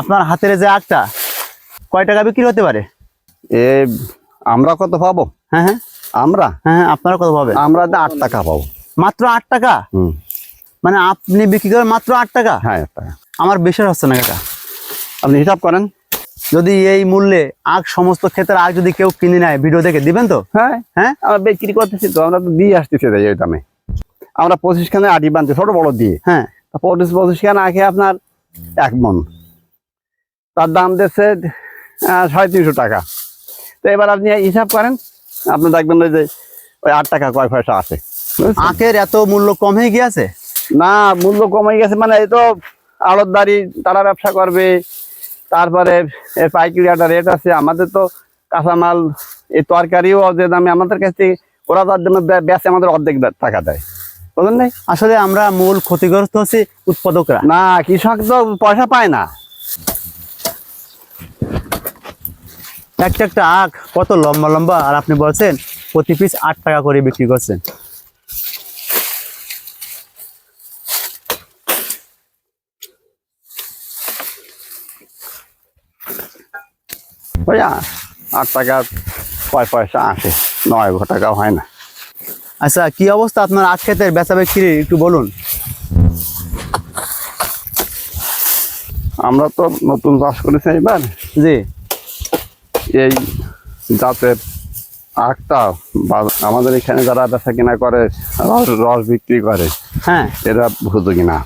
আপনার হাতের যে আখটা কয় টাকা বিক্রি হতে পারে? এ আমরা কত পাবো? হ্যাঁ হ্যাঁ। আমরা? হ্যাঁ হ্যাঁ আপনারা কত পাবেন? আমরা আট টাকা পাবো। মাত্র আট টাকা? মানে আপনি বিক্রি করেন মাত্র আট টাকা? হ্যাঁ টাকা। আমার বিশ্বাস হচ্ছে না কাকা। আপনি হিসাব করেন। যদি এই মূল্যে আখ সমস্ত ক্ষেত্রে আখ যদি কেউ কিনে নেয় ভিডিও দেখে দিবেন তো? হ্যাঁ। হ্যাঁ? আমরা বিক্রি করতেছি তো আমরা তো দিয়ে আসতেছি তাই ওই দামে। আমরা পঁচিশ খানে আটি বানছি ছোট বড় দিয়ে। হ্যাঁ। পঁচিশ পঁচিশ খানে আখে আপনার এক মন। তার দাম দিচ্ছে সাড়ে তিনশো টাকা। তো এবার আপনি হিসাব করেন আপনি দেখবেন ওই যে ওই আট টাকা কয় পয়সা আছে। আখের এত মূল্য কম হয়ে গিয়েছে? না মূল্য কমে গেছে মানে এই তো আড়তদারি তারা ব্যবসা করবে তারপরে এর পাইকারি একটা রেট আছে আমাদের তো কাঁচামাল এই তরকারিও যে দামে আমাদের কাছে ওরা তার জন্য বে- বেচে আমাদের অর্ধেক টাকা দেয়। বুঝলেন আসলে আমরা মূল ক্ষতিগ্রস্ত হচ্ছি উৎপাদকরা। না কৃষক তো পয়সা পায় না। একটা একটা আখ কত লম্বা লম্বা আর আপনি বলছেন প্রতি পিস আট টাকা করে বিক্রি করছেন। আট টাকা কয় পয়সা আসে? নয় টাকা হয় না। আচ্ছা কি অবস্থা আপনার আখ ক্ষেতের বেচা বিক্রি একটু বলুন। আমরা তো নতুন চাষ করেছি এবার জি। এই জাতের আখটা বা আমাদের এখানে যারা বেচা কিনা করে রস রস বিক্রি করে হ্যাঁ। এরা উপযোগী না।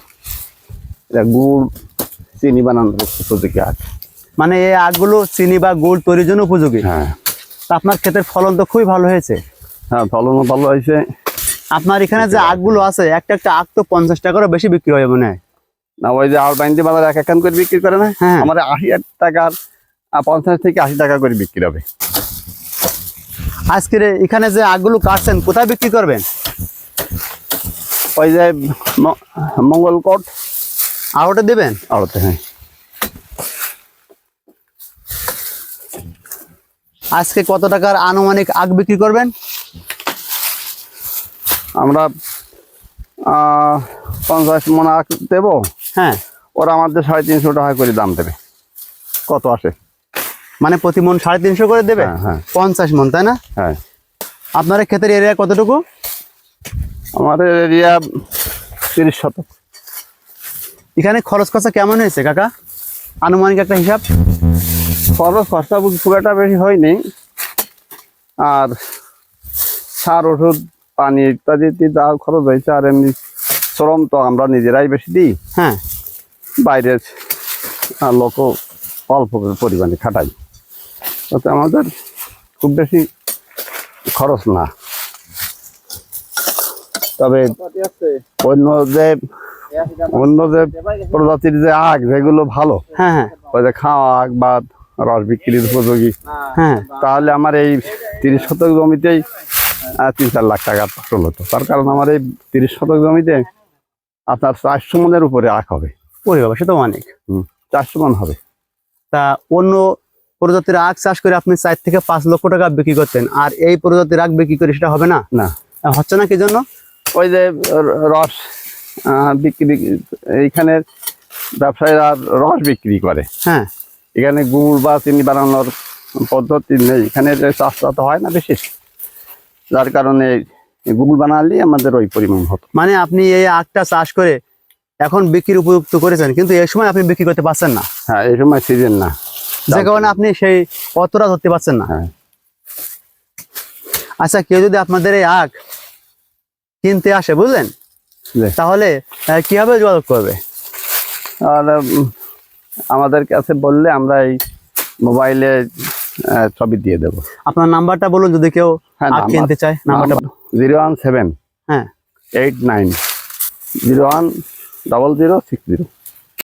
এটা গুড় চিনি বানানোর উপযোগী আখ। মানে এই আখগুলো চিনি বা গুড় তৈরির জন্য উপযোগী? হ্যাঁ। তা আপনার ক্ষেতের ফলন তো খুবই ভালো হয়েছে। হ্যাঁ ফলনও ভালো হয়েছে। আপনার এখানে যে আখগুলো আছে একটা একটা আখ তো পঞ্চাশ টাকারও বেশি বিক্রি হয় মনে হয়। না ওই যে আউট বাইন্দি বাজার এক একান করে বিক্রি করে না? হ্যাঁ। আমাদের আশি টাকার পঞ্চাশ থেকে আশি টাকা করে বিক্রি হবে। আজকের এখানে যে আখগুলো কাটছেন কোথায় বিক্রি করবেন? ওই যে মঙ্গলকোট ওটা দেবেন? আড়তে হ্যাঁ। আজকে কত টাকার আনুমানিক আখ বিক্রি করবেন? আমরা পঞ্চাশ মন আখ দেবো। হ্যাঁ। ওরা আমাদের সাড়ে তিনশো টাকা করে দাম দেবে। কত আসে? মানে প্রতি মন সাড়ে তিনশো করে দেবে? হ্যাঁ, হ্যাঁ। পঞ্চাশ মন তাই না? হ্যাঁ। আপনার ক্ষেতের এরিয়া কতটুকু? আমাদের এরিয়া তিরিশ শতক। এখানে খরচ খরচা কেমন হয়েছে কাকা? আনুমানিক একটা হিসাব? খরচ খরচা খুব একটা বেশি হয়নি। আর সার ওষুধ পানি ইত্যাদি যা খরচ হয়েছে আর এমনি শ্রম তো আমরা নিজেরাই বেশি দিই। হ্যাঁ। বাইরের লোকও অল্প পরিমাণে খাটাই তাতে আমাদের খুব বেশি খরচ না। তবে অন্য যে অন্য যে প্রজাতির যে আখ যেগুলো ভালো হ্যাঁ হ্যাঁ। ওই যে খাওয়া আখ বা রস বিক্রির উপযোগী হ্যাঁ। তাহলে আমার এই তিরিশ শতক জমিতেই তিন চার লাখ টাকা ফসল হতো। তার কারণ আমার এই তিরিশ শতক জমিতে আপনার চারশো মনের উপরে আখ হবে। ওরে বাবা সে তো অনেক। হুম চারশো মন হবে। তা অন্য প্রজাতির আখ চাষ করে আপনি চার থেকে পাঁচ লক্ষ টাকা বিক্রি করতেন। আর এই প্রজাতির আখ বিক্রি করে সেটা হবে না? না। হচ্ছে না কি জন্য? ওই যে রস বিক্রি এইখানে ব্যবসায়ীরা রস বিক্রি করে। হ্যাঁ। এখানে গুড় বা চিনি বানানোর পদ্ধতি নেই। এখানে চাষটা তো হয় না বেশি। যার কারণে গুড় বানালেই আমাদের ওই পরিমাণ হতো। মানে আপনি এই আখটা চাষ করে এখন বিক্রির উপযুক্ত করেছেন কিন্তু এই সময় আপনি বিক্রি করতে পারছেন না। হ্যাঁ এই সময় সিজন না। যে কারণে আপনি সেই অতটা ধরতে পারছেন না। হ্যাঁ। আচ্ছা কেউ যদি আপনাদের এই আখ কিনতে আসে বুঝলেন। তাহলে কীভাবে যোগাযোগ করবে? আর আমাদের কাছে বললে আমরা এই মোবাইলে ছবি দিয়ে দেবো। আপনার নাম্বারটা বলুন যদি কেউ হ্যাঁ, আখ কিনতে চায় নাম্বারটা জিরো ওয়ান সেভেন হ্যাঁ। Eight nine zero one double zero six zero.